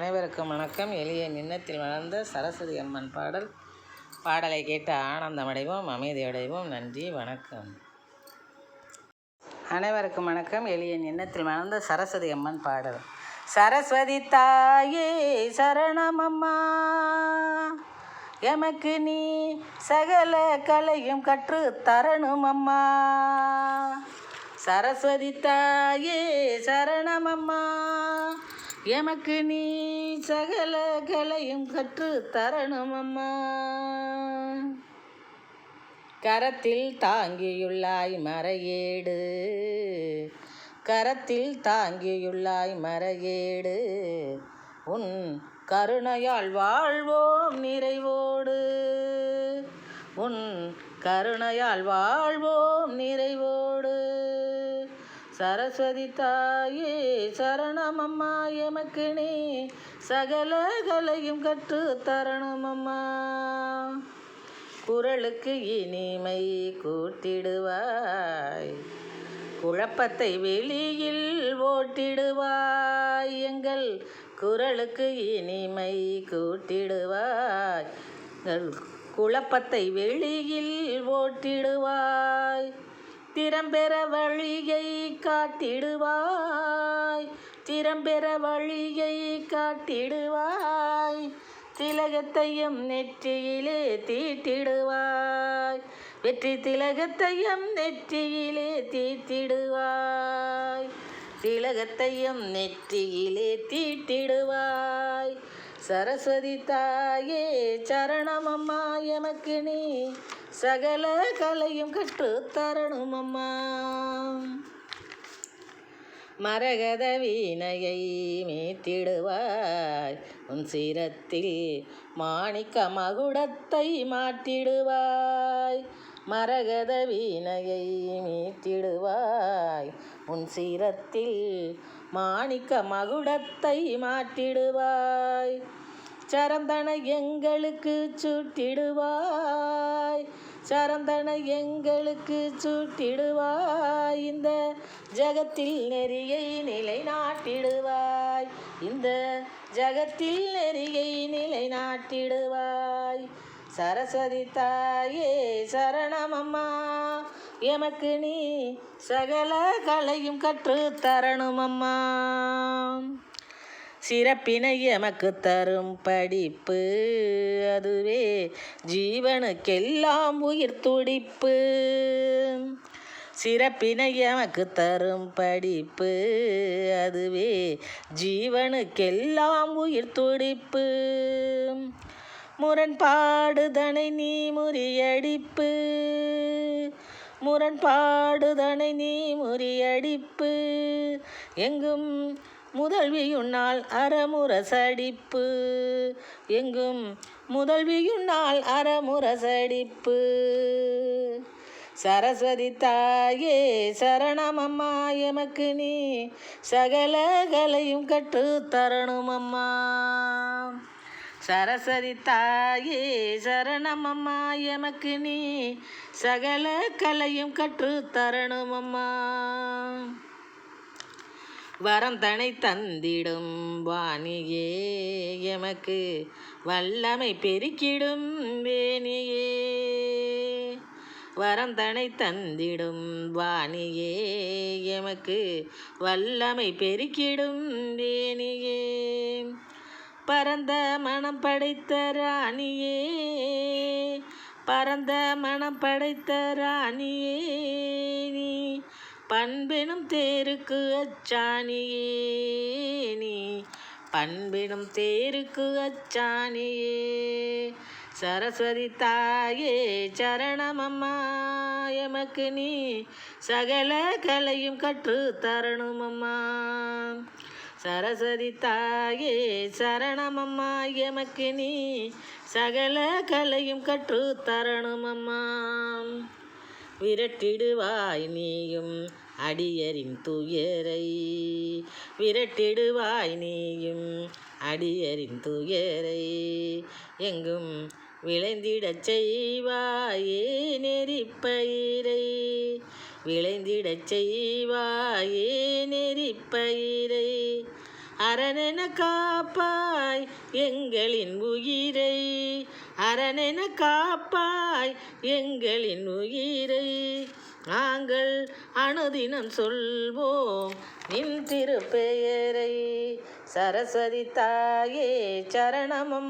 அனைவருக்கும் வணக்கம். எளிய நின்னத்தில் வளர்ந்த சரஸ்வதி அம்மன் பாடல். பாடலை கேட்டு ஆனந்தமடைவோம் அமைதியடைவோம். நன்றி வணக்கம். அனைவருக்கும் வணக்கம். எளிய எண்ணத்தில் வளர்ந்த சரஸ்வதி அம்மன் பாடல். சரஸ்வதி தாயே சரணமம்மா. எமக்கு நீ சகல கலையும் கற்று தரணும் அம்மா சரஸ்வதி தாயே சரணமம்மா. எமக்கு நீ சகல கலையும் கற்று தரணும் அம்மா. கரத்தில் தாங்கியுள்ளாய் மறையேடு. கரத்தில் தாங்கியுள்ளாய் மறையேடு. உன் கருணையால் வாழ்வோம் நிறைவோடு. உன் கருணையால் வாழ்வோம் நிறைவோடு. சரஸ்வதி தாயே சரணமம்மா எமக்கு நீ சகல கலையும் கற்று தரணமம்மா. குரலுக்கு இனிமை கூட்டிடுவாய். குழப்பத்தை வெளியில் ஓட்டிடுவாய் எங்கள் குரலுக்கு இனிமை கூட்டிடுவாய். குழப்பத்தை வெளியில் ஓட்டிடுவாய். திறம்பெற வழியை காட்டிடுவாய். திறம்பெற வழியை காட்டிடுவாய். திலகத்தையும் நெற்றியிலே தீட்டிடுவாய். வெற்றி திலகத்தையும் நெற்றியிலே தீட்டிடுவாய். திலகத்தையும் நெற்றியிலே தீட்டிடுவாய். சரஸ்வதி தாயே சரணமம்மா எமக்கு நீ சகல கலையும் கற்றுத்தரணும் அம்மா மரகத வீணையை மீத்திடுவாய் உன் சீரத்தில் மாணிக்க மகுடத்தை மாட்டிடுவாய். மரகத வீணையை மீட்டிடுவாய். உன் சீரத்தில் மாணிக்க மகுடத்தை மாட்டிடுவாய். சரந்தனை எங்களுக்கு சுட்டிடுவாய். சரந்தனை எங்களுக்கு சுட்டிடுவாய். இந்த ஜகத்தில் நெறியை நிலைநாட்டிடுவாய். இந்த ஜகத்தில் நெறியை நிலைநாட்டிடுவாய். சரஸ்வதி தாயே சரணமம்மா. எமக்கு நீ சகல கலையும் கற்று தரணுமம்மா சிறப்பினை எமக்கு தரும் படிப்பு. அதுவே ஜீவனுக்கெல்லாம் உயிர் துடிப்பு. சிறப்பினை எமக்கு தரும் படிப்பு. அதுவே ஜீவனுக்கெல்லாம் உயிர் துடிப்பு. முரண்பாடுதனை நீ முறியடிப்பு. முரண்பாடுதனை நீ முறியடிப்பு. எங்கும் முதல்வியுன்னால் அறமுரசடிப்பு. எங்கும் முதல்வியுன்னால் அறமுரசடிப்பு. சரஸ்வதி தாயே சரணமம்மா எமக்கு நீ சகல கலையும் கற்று தரணுமம்மா. சரஸ்வதி தாயே சரணமம்மா எமக்கு நீ சகல கலையும் கற்று தரணுமம்மா. வரம் தனை தந்திடும் வாணியே எமக்கு வல்லமை பெருக்கிடும் வேணியே வரம் தனை தந்திடும் வாணியே எமக்கு வல்லமை பெருக்கிடும் வேணியே பரந்த மனம் படைத்த ராணியே பரந்த மனம் படைத்த ராணியே நீ பண்பினும் தேருக்கு அச்சாணியே நீ. பண்பினும் தேருக்கு அச்சாணியே. சரஸ்வதி தாயே சரணமம்மா எமக்கு நீ சகல கலையும் கற்று தரணுமம்மா. சரஸ்வதி தாயே சரணமம்மா எமக்கு நீ சகல கலையும் கற்று தரணுமம்மா. விரட்டிடுவாய் நீயும் அடியரின் துயரை. விரட்டிடுவாய் நீயும் அடியரின் துயரை. எங்கும் விளைந்திடச் செய்வாயே நெறிப்பயிரை. விளைந்திடச் செய்வாயே நெறிப்பயிரை. அரணென காப்பாய் எங்களின் உயிரை. அரணென காப்பாய் எங்களின் உயிரை. நாங்கள் அனுதினம் சொல்வோம் நின் திருப்பெயரை. சரஸ்வதி தாயே சரணமம்